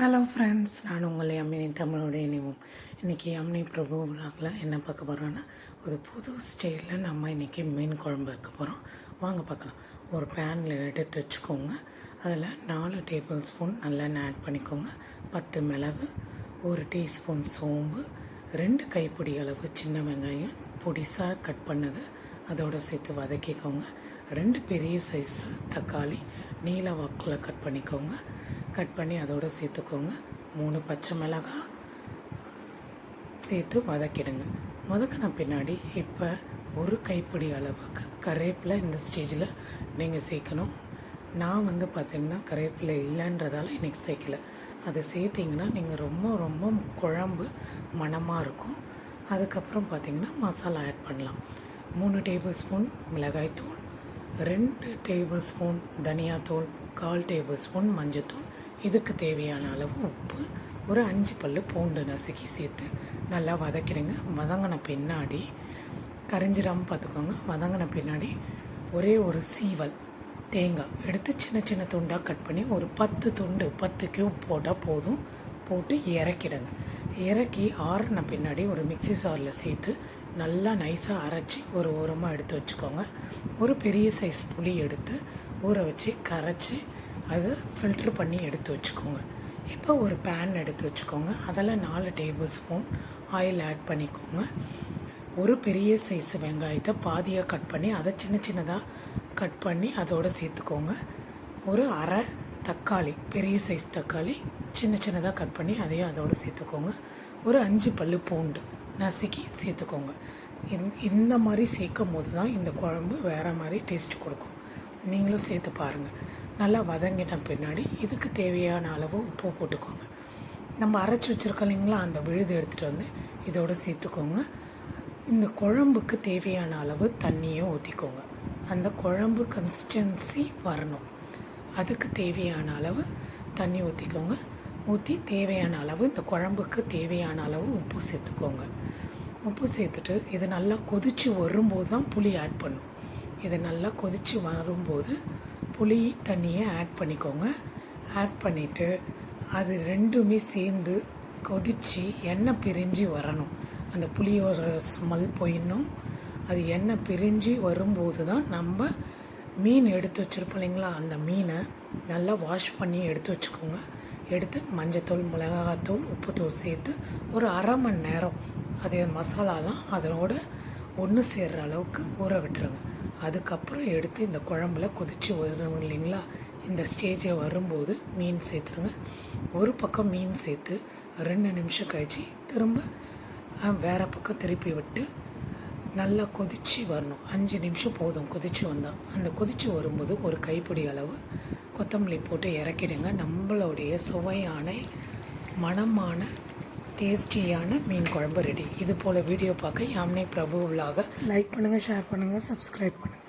Hello friends நான் உங்களை அம்மினி தமிழோட இணைவோம். இன்றைக்கி அம்னி பிரபு விழாக்கில் என்ன பார்க்க போகிறோன்னா ஒரு புது ஸ்டைலில் நம்ம இன்றைக்கி மீன் குழம்பு வைக்க போகிறோம் வாங்க பார்க்கலாம். ஒரு பேனில் எடுத்து வச்சுக்கோங்க. அதில் நாலு டேபிள் ஸ்பூன் நல்லெண்ணெய் ஆட் பண்ணிக்கோங்க. பத்து மிளகு ஒரு டீஸ்பூன் சோம்பு ரெண்டு கைப்பிடி அளவு சின்ன வெங்காயம் பொடிசாக கட் பண்ணது. அதோடு சேர்த்து வதக்கிக்கோங்க. ரெண்டு பெரிய சைஸ் தக்காளி நீல வாக்கில் கட் பண்ணிக்கோங்க. கட் பண்ணி அதோடு சேர்த்துக்கோங்க. மூணு பச்சை மிளகாய் சேர்த்து வதக்கிடுங்க. வதக்கின பின்னாடி இப்போ ஒரு கைப்பிடி அளவுக்கு கருவேப்பிலை இந்த ஸ்டேஜில் நீங்கள் சேர்க்கணும். நான் வந்து பார்த்திங்கன்னா கருவேப்பிலை இல்லைன்றதால இன்றைக்கி சேர்க்கல. அதை சேர்த்திங்கன்னா நீங்கள் ரொம்ப ரொம்ப குழம்பு மணமாக இருக்கும். அதுக்கப்புறம் பார்த்திங்கன்னா மசாலா ஆட் பண்ணலாம். மூணு டேபிள் ஸ்பூன் மிளகாய்த்தூள் ரெண்டு டேபிள் ஸ்பூன் தனியாத்தூள் கால் டேபிள் ஸ்பூன் மஞ்சத்தூள் இதுக்கு தேவையான அளவு உப்பு ஒரு அஞ்சு பல் பூண்டு நசுக்கி சேர்த்து நல்லா வதக்கிடுங்க. வதங்கின பின்னாடி கரைஞ்சிடாமல் பார்த்துக்கோங்க. வதங்கின பின்னாடி ஒரே ஒரு சீவல் தேங்காய் எடுத்து சின்ன சின்ன துண்டாக கட் பண்ணி ஒரு பத்து துண்டு பத்து கியூப் போட்டால் போதும். போட்டு இறக்கிடுங்க. இறக்கி ஆறுன பின்னாடி ஒரு மிக்சி சாரில் சேர்த்து நல்லா நைஸாக அரைச்சி ஒரு ஓரமாக எடுத்து வச்சுக்கோங்க. ஒரு பெரிய சைஸ் புளி எடுத்து ஊற வச்சு கரைச்சி அது ஃபில்ட்ரு பண்ணி எடுத்து வச்சுக்கோங்க. இப்போ ஒரு பேன் எடுத்து வச்சுக்கோங்க. அதில் நாலு டேபிள் ஸ்பூன் ஆயில் ஆட் பண்ணிக்கோங்க. ஒரு பெரிய சைஸ் வெங்காயத்தை பாதியாக கட் பண்ணி அதை சின்ன சின்னதாக கட் பண்ணி அதோடு சேர்த்துக்கோங்க. ஒரு அரை தக்காளி பெரிய சைஸ் தக்காளி சின்ன சின்னதாக கட் பண்ணி அதையும் அதோடு சேர்த்துக்கோங்க. ஒரு அஞ்சு பல் பூண்டு நசுக்கி சேர்த்துக்கோங்க. இந்த மாதிரி சேர்க்கும் போது தான் இந்த குழம்பு வேறு மாதிரி டேஸ்ட் கொடுக்கும். நீங்களும் சேர்த்து பாருங்கள் நல்லா வதங்கின பின்னாடி இதுக்கு தேவையான அளவு உப்பு போட்டுக்கோங்க. நம்ம அரைச்சி வச்சுருக்கோம் இல்லைங்களா அந்த விழுது எடுத்துகிட்டு வந்து இதோடு சேர்த்துக்கோங்க. இந்த குழம்புக்கு தேவையான அளவு தண்ணியை ஊற்றிக்கோங்க அந்த குழம்பு கன்சிஸ்டன்சி வரணும். அதுக்கு தேவையான அளவு தண்ணி ஊற்றிக்கோங்க ஊற்றி தேவையான அளவு இந்த குழம்புக்கு தேவையான அளவு உப்பு சேர்த்துக்கோங்க. உப்பு சேர்த்துட்டு இது நல்லா கொதித்து வரும்போது தான் புளி ஆட் பண்ணும். இதை நல்லா கொதித்து வரும்போது புளி தண்ணியை ஆட் பண்ணிக்கோங்க. ஆட் பண்ணிவிட்டு அது ரெண்டுமே சேர்ந்து கொதித்து எண்ணெய் பிரிஞ்சு வரணும். அந்த புளியோட ஸ்மெல் போயிடணும். அது எண்ணெய் பிரிஞ்சு வரும்போது தான் நம்ம மீன் எடுத்து வச்சுருப்போம் இல்லைங்களா? அந்த மீனை நல்லா வாஷ் பண்ணி எடுத்து வச்சுக்கோங்க. எடுத்து மஞ்சத்தூள் மிளகாத்தூள் உப்புத்தூள் சேர்த்து ஒரு அரை மணி நேரம் அது மசாலாலாம் அதனோட ஒன்று சேர்கிற அளவுக்கு ஊற விட்டுருங்க. அதுக்கப்புறம் எடுத்து இந்த குழம்புல கொதித்து வரும் இல்லைங்களா? இந்த ஸ்டேஜை வரும்போது மீன் சேர்த்துருங்க. ஒரு பக்கம் மீன் சேர்த்து ரெண்டு நிமிஷம் கழித்து திரும்ப வேறு பக்கம் திருப்பி விட்டு நல்லா கொதித்து வரணும். அஞ்சு நிமிஷம் போதும் கொதித்து வந்தால் அந்த கொதித்து வரும்போது ஒரு கைப்பிடி அளவு கொத்தமல்லி போட்டு இறக்கிடுங்க. நம்மளுடைய சுவையான மணமான டேஸ்டியான மீன் குழம்பு ரெடி. இது போல் வீடியோ பார்க்க யாமினி பிரபு உள்ளாக லைக் பண்ணுங்கள் ஷேர் பண்ணுங்கள் சப்ஸ்கிரைப் பண்ணுங்கள்